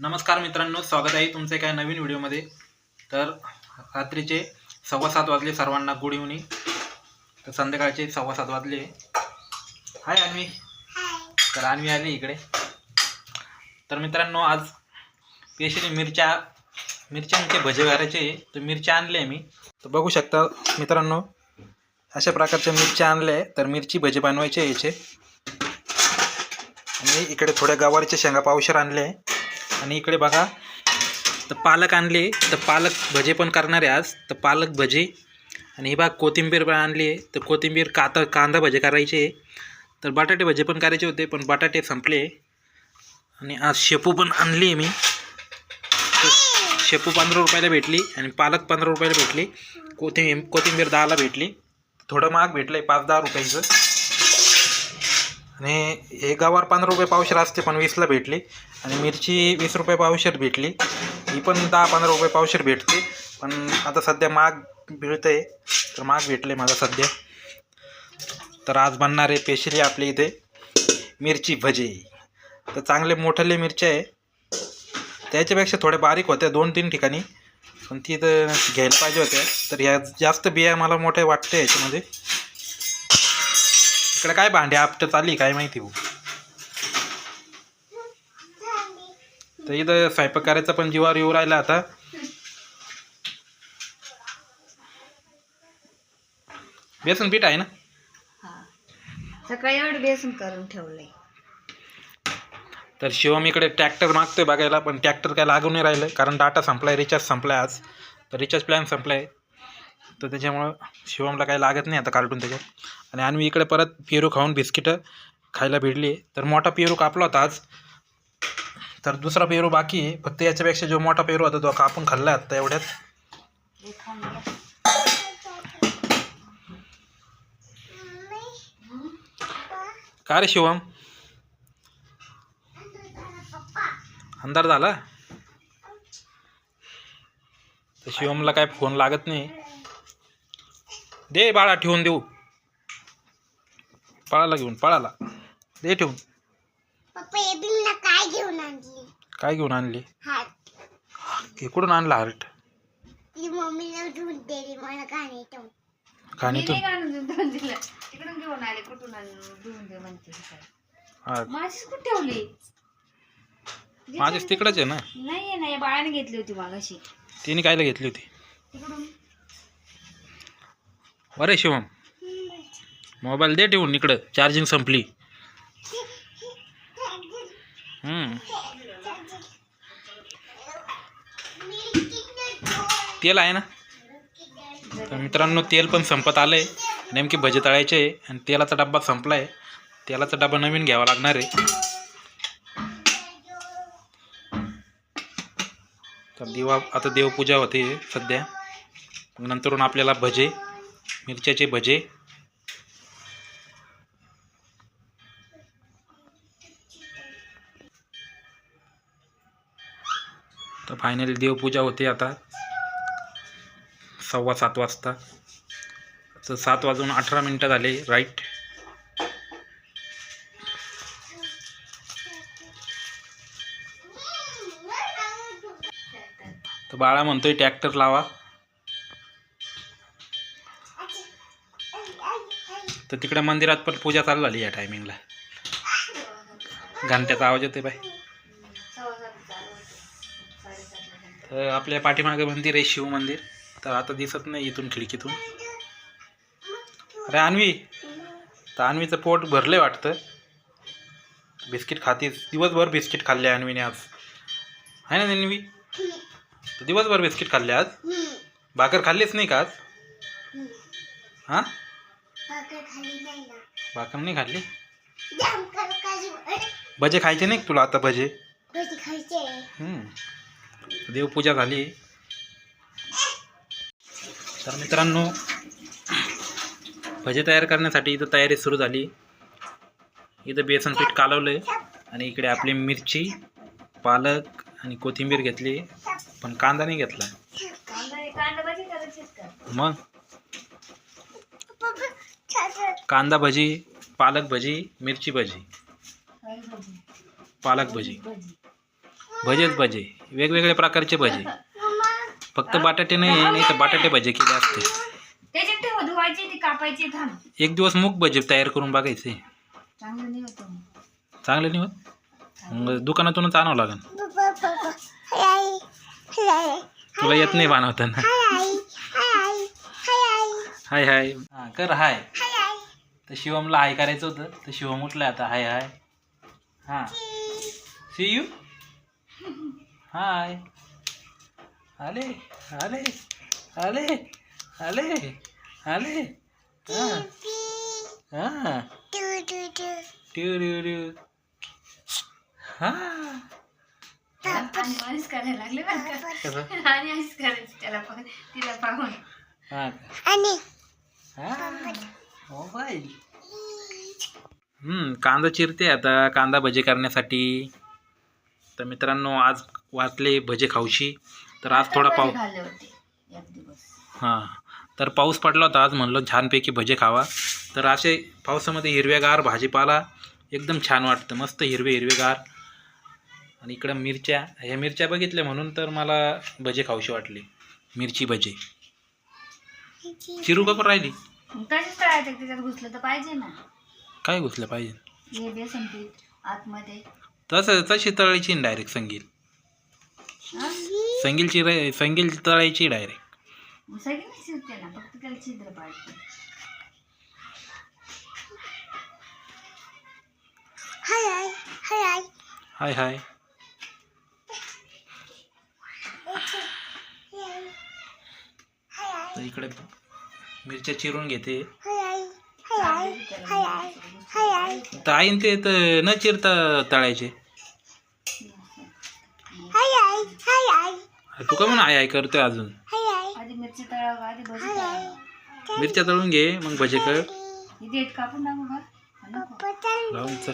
नमस्कार मित्रांनो स्वागत आहे तुमचं काय नवीन व्हिडिओमध्ये. तर रात्रीचे सव्वा सात वाजले सर्वांना गुड इव्हनिंग. तर संध्याकाळचे सव्वा सात वाजले. हाय अन्वी. तर अन्वी आली इकडे. तर मित्रांनो आज स्पेशली मिरच्या मिरच्यांचे भजे करायचे. तर मिरच्या आणले मी. तर बघू शकता मित्रांनो अशा प्रकारच्या मिरच्या आणल्या आहे तर मिरची भजे बनवायचे याचे. आणि इकडे थोड्या गवारीच्या शेंगा पावशर आणले. आहे आणि इकडे बघा. तर पालक आणले. तर पालक भजे पण करणार आहे आज. तर पालक भजे. आणि ही बघ कोथिंबीर पण आणली आहे. तर कोथिंबीर काता कांदा भजे करायचे आहे. तर बटाटे भजे पण करायचे होते पण बटाटे संपले. आणि आज शेपू पण आणली आहे मी. तर शेपू पंधरा रुपयाला भेटली आणि पालक पंधरा रुपयाला भेटली. कोथिंबीर कोथिंबीर दहाला भेटली. थोडं महाग भेटलं आहे पाच दहा रुपयाचं. आणि हे गवार पंधरा रुपये पावशेर असते पण वीसला भेटली. आणि मिरची वीस रुपये पावशर भेटली. ही पण दहा पंधरा रुपये पावशेर भेटते. पण आता सध्या महाग मिळतं आहे तर महाग भेटले मला सध्या. तर आज बनणार आहे पेशली आपल्या इथे मिरची भजे. तर चांगले मोठले मिरच्या आहे. त्याच्यापेक्षा थोड्या बारीक होत्या दोन तीन ठिकाणी. पण ती तर घ्यायला पाहिजे होत्या. तर या जास्त बिया मला मोठ्या वाटते याच्यामध्ये. इकडे काय भांडे आपटं चालली काय माहिती हो तर इथं स्वयंपाक करायचा पण जीवावर येऊ राहिला आता. बेसन पीठ आहे ना? सकाळी एवढं बेसन करून ठेवलंय. तर शिवम इकडे ट्रॅक्टर मागतोय बघायला पण ट्रॅक्टर काय लागून नाही राहिलं कारण डाटा संपलाय रिचार्ज संपलाय आज. तर रिचार्ज प्लॅन संपलाय. तर त्याच्यामुळं शिवमला काही लागत नाही आता कार्टून त्याच्यात. आणि आणि इकडे परत पेरू खाऊन बिस्किटं खायला भेटली. तर मोठा पेरू कापला होता आज. तर दुसरा पेरू बाकी आहे. फक्त याच्यापेक्षा जो मोठा पेरू होता तो कापून खाल्ला आता एवढ्यात. काय का रे शिवम? अंधार झाला? तर शिवमला काय फोन लागत नाही. दे बाळा ठेवून देऊ. पळाला घेऊन पळाला. दे ठेवून. पप्पा हे काय घेऊन आणली? काय घेऊन आणली? हात. हे कुठून आणला हार्ट? ती मम्मीला धुवून दिली मला गाणे तो मी खाणीतून नाही आणून देऊन दिलं. तिकडून घेऊन आले कुठून आणून देऊन दे म्हणते सकाळी. हा, माझीच कुठे ठेवली? माझीच तिकडंच आहे ना? नाही नाही बाळाने घेतली होती मागाशी. तिने कायला घेतली होती? तिकडून? अरे शिवम. मोबाईल दे ठेवून इकडं चार्जिंग संपली. तेल आहे ना? तर मित्रांनो तेल पण संपत आलं आहे नेमके भजे तळायचे आहे आणि तेलाचा डब्बा संपला आहे तेलाचा डब्बा नवीन घ्यावा लागणार आहे. तर दिवा आता देवपूजा होते सध्या. नंतरून आपल्याला भजे मिरच्याचे भजे. तर फायनली देवपूजा होते आता. सव्वा सात वाजता. तर सात वाजून अठरा मिनटं झाले राईट तर बाळा म्हणतोय ट्रॅक्टर लावा. तर तिकडे मंदिरात पण पूजा चालू झाली या टायमिंगला घंट्याचा आवाज येते बाय तर आपल्या पाठीमागे मंदिर आहे शिव मंदिर. तर आता दिसत नाही इथून खिडकीतून. अरे अन्वी तर अन्वीचं पोट भरले वाटतं. बिस्किट खातीस. दिवसभर बिस्किट खाल्ले अन्वीने आज. आहे ना अन्वी? तर दिवसभर बिस्किट खाल्ले आज? भाकर खाल्लीच नाही का आज? हां? भाकर नाही खाल्ली? भजे खायचे नाही का तुला आता भजे? हम्म. देवपूजा झाली. तर मित्रांनो भजे तयार करण्यासाठी इथं तयारी सुरू झाली. इथं बेसन पीठ कालवलं आहे आणि इकडे आपली मिरची पालक आणि कोथिंबीर घेतली. पण कांदा नाही घेतला. कांदा कांदा भाजी करायचीच का? मग? कांदा भजी पालक भजी मिरची भजी. पालक भजी. भाजी भजेच भजे. वेगवेगळे प्रकारचे भजे. फक्त बटाटे नाही नाही तर बटाटे भजे केले असते. एक दिवस मूग भजे तयार करून बघायचे. चांगलं नाही होतं मग. चांगले नाही होत? मग दुकानातूनच आणावं लागेल. तुला येत नाही बनवताना हाय हाय हाय हाय हाय कर हाय हाय. हाय. तर शिवमला हाय करायचं होतं. तर शिवम उठलं आता. हाय हाय. हां. सी यू हाय आले आले आले आले आले. हां. हां. ट्यू ट्यू हां करायला लागले बरं का? कसं? आणि आईच करायचं त्याला पाहून तिला पाहून. हां. आणि हां. मोबाईल. हम्म, कांदा चिरते आता. कांदा भजे करण्यासाठी. तर मित्रांनो आज वाटले भजे खाऊशी. तर आज थोडा पाऊ खाल्ले होते एक दिवस. हां. तर पाऊस पडला होता आज म्हणलं छानपैकी भजे खावा. तर असे पावसामध्ये हिरव्यागार भाजीपाला एकदम छान वाटतं. मस्त हिरवे हिरवेगार. आणि इकडं मिरच्या. ह्या मिरच्या बघितल्या म्हणून तर मला भजे खाऊशी वाटले. मिरची भजे. चिरू का पण राहिली? तळायचं त्याच्यात घुसलं तर पाहिजे ना? काय घुसलं पाहिजे? हे बेसन पीठ आतमध्ये. तसं तशी तळायची डायरेक्ट संगील हा? संगीलची रे संगील तळायची डायरेक्ट सगळी शिजते ना फक्त त्याला छिद्र पाडते. हाय हाय हाय हाय. हाय तर इकडे मिरच्या चिरून घेते. हाय हाय हाय हाय हाय तर आईन ते तर न चिरता तळायचे. हाय हाय हाय हाय. तू का म्हणून आय आय करतोय अजून? मिरच्या तळून घे मग भजे कर. ही लावून चल.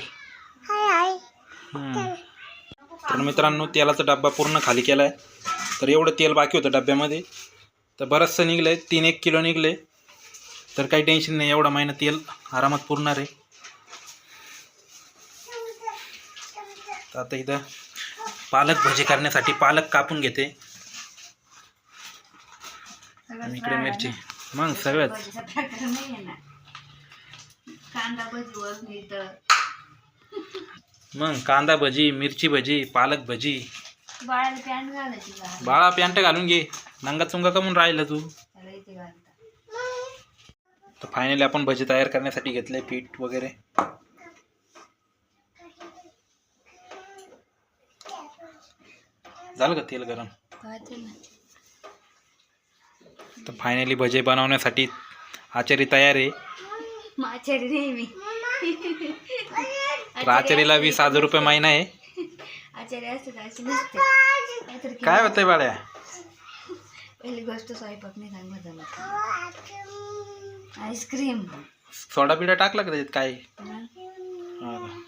तर मित्रांनो तेलाचा डब्बा पूर्ण खाली केला आहे तर एवढं तेल बाकी होतं डब्यामध्ये. तर बरंचसं निघलं आहे तीन एक किलो निघले तर काही टेन्शन नाही एवढा महिना तेल आरामात पुरणार आहे. तर आता इथं पालक भजी करण्यासाठी पालक कापून घेते. इकडे मिरची. मग सगळंच. मग कांदा भजी मिरची भजी पालक भजी. बाळा पॅन्ट घालून घे. नंगा चुंगा कमून राहिलं तू. तर फायनली आपण भजी तयार करण्यासाठी घेतले पीठ वगैरे. झालं का तेल गरम? तर फायनली भजे बनवण्यासाठी आचारी तयार आहे. तर आचारीला वीस हजार रुपये महिना आहे. काय होतंय बाळ्या? पहिली गोष्ट स्वयंपाक नाही सांग जमत आईस्क्रीम. सोडा बिडा टाकला का त्याच्यात काय? हा. का?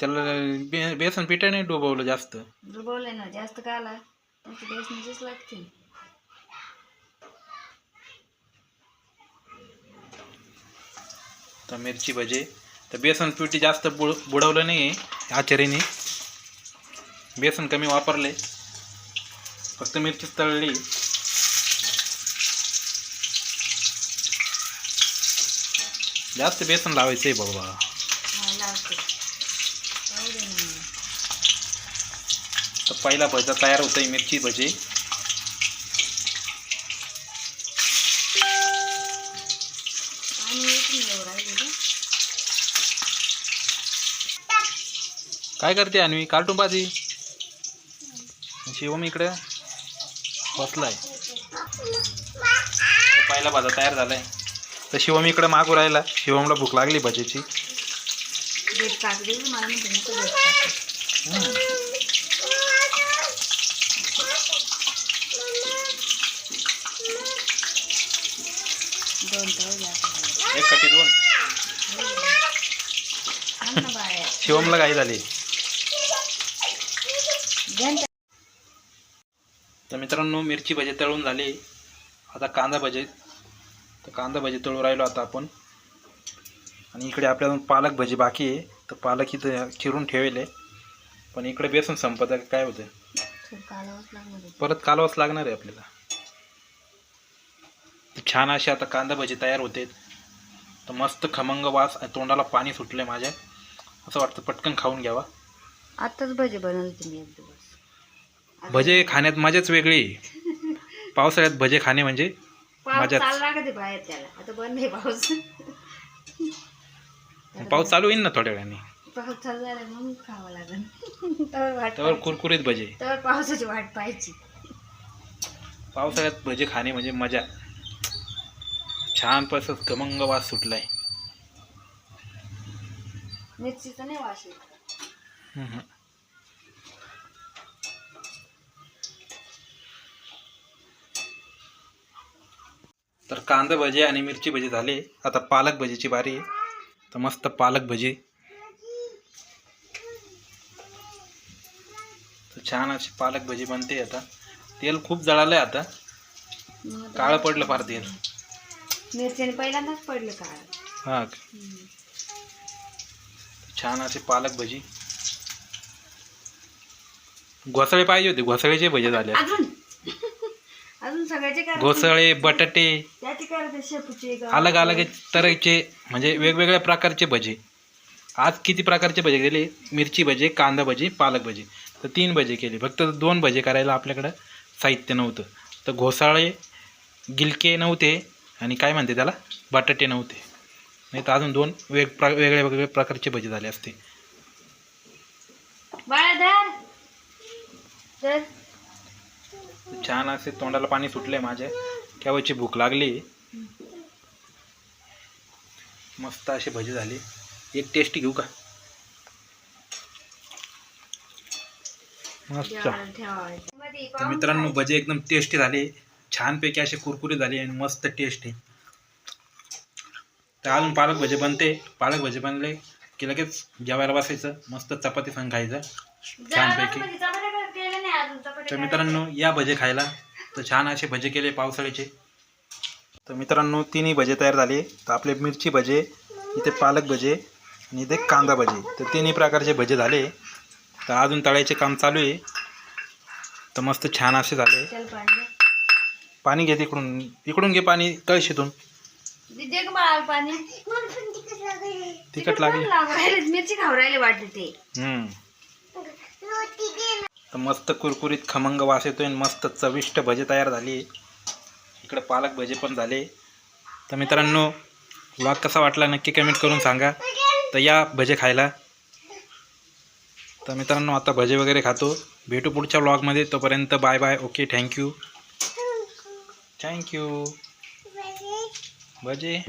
त्याला बे बेसन पिठाने डुबवलं जास्त. डुबवलंय ना जास्त का आला? बेसनीचीच लागते. तर मिरची भजे. तर बेसन पिठी जास्त बुड बुडवलं नाही आहे आचार्याने बेसन कमी वापरले फक्त मिरचीच तळली. जास्त बेसन लावायचं आहे बाबा तर पहिला भजा तयार होतं आहे मिरची भजी. काय करते अन्वी? कार्टून पाहते? शिवम इकडे. बसलाय. पहिला भाजा तयार झालाय. तर शिवम इकडं मागू राहिला. शिवमला भूक लागली भजीची. दोन शिवमला काही झाली. तर मित्रांनो मिरची भजी तळून झाली. आता कांदा भजी तर कांदा भजी तळू राहिलो आता आपण. आणि इकडे आपल्याला पालक भजी बाकी आहे. तर पालक इथं चिरून ठेवले. पण इकडे बेसन संपत आहे, काय होतं. परत कालवाच लागणार आहे आपल्याला. छान अशी आता कांदा भजी तयार होते. तर मस्त खमंग वास तोंडाला पाणी सुटले माझ्या. असं वाटतं पटकन खाऊन घ्यावा. आताच भजे बनवले मी एक दिवस. भजे खाण्यात मजाच वेगळी. पावसाळ्यात भजे खाणे म्हणजे पाऊस मजाच. चालला का ते बाहेर त्याला आता बंद आहे पाऊस पाऊस चालू होईल ना थोड्या वेळाने पाऊस चालू झाला मग खावं लागेल तर वाट त्यावर पाहायची. कुरकुरीत भजे तर पावसाची वाट पाहायची पावसाळ्यात भजे खाणे म्हणजे मजा छान पस खमंग वास सुटलाय मिरचीचा नाही वास येत. हम्म. कांदा भजी आणि मिरची भजी झाले. आता पालक भजीची बारी आहे. तर मस्त पालक भजी. तर छान अशी पालक भजी बनते आता. तेल खूप जळालंय आता. मग आता काळं पडलं फार तेल. मिरच्याने पहिल्यांदाच पडलं काळ. हा. छान असे पालक भजी. घोसाळे पाहिजे होते. घोसाळ्याचे भजी झाले. अजून अजून सगळ्याचे काय घोसाळे बटाटे त्याचे काय ते शेपूचे अलग अलग तऱ्हेचे म्हणजे वेगवेगळ्या प्रकारचे भजे. आज किती प्रकारचे भजे केले? मिरची भजे कांदा भजी पालक भजी. तर तीन भजे केले. फक्त दोन भजे करायला आपल्याकडं साहित्य नव्हतं. तर घोसाळे गिलके नव्हते आणि काय म्हणते त्याला? बटाटे नव्हते. नाही तर अजून दोन वेग प्र वेगळ्या वेगळ्या प्रकारचे भजे झाले असते. बाळाधार! छान असे तोंडाला पाणी सुटले माझ्या केव्हाची भूक लागली? मस्त असे भजी झाले. एक टेस्ट घेऊ का? मस्त. तर मित्रांनो. भजे एकदम टेस्टी झाले. छानपैकी असे कुरकुरी झाले आणि मस्त टेस्टी तर अजून पालक भजे बनते. पालक भजे बनले की लगेच जेवायला बसायचं. मस्त चपाती संग खायचं. छानपैकी. तर. मित्रांनो या भजे खायला. तर छान असे भजे केले पावसाळ्याचे. तर मित्रांनो तिन्ही भजे तयार झाले. तर आपले मिरची भजे इथे पालक भजे आणि इथे कांदा भजे. तर तिन्ही प्रकारचे भजे झाले. तर अजून तळायचे काम चालू आहे. तर मस्त छान असे झाले. पाणी घे. तिकडून. इकडून घे पाणी पण. तिखट लागले. मिरची खाऊ राहिले वाटते. ते तर मस्त कुरकुरीत खमंग वास येतोय आणि मस्त चविष्ट भजे तयार झाली. इकडे पालक भजे पण झाले. तर मित्रांनो व्लॉग कसा वाटला नक्की कमेंट करून सांगा. तर या भजे खायला. तर मित्रांनो आता भजे वगैरे खातो. भेटू पुढच्या व्लॉगमध्ये तोपर्यंत bye bye okay thank you thank you भजे.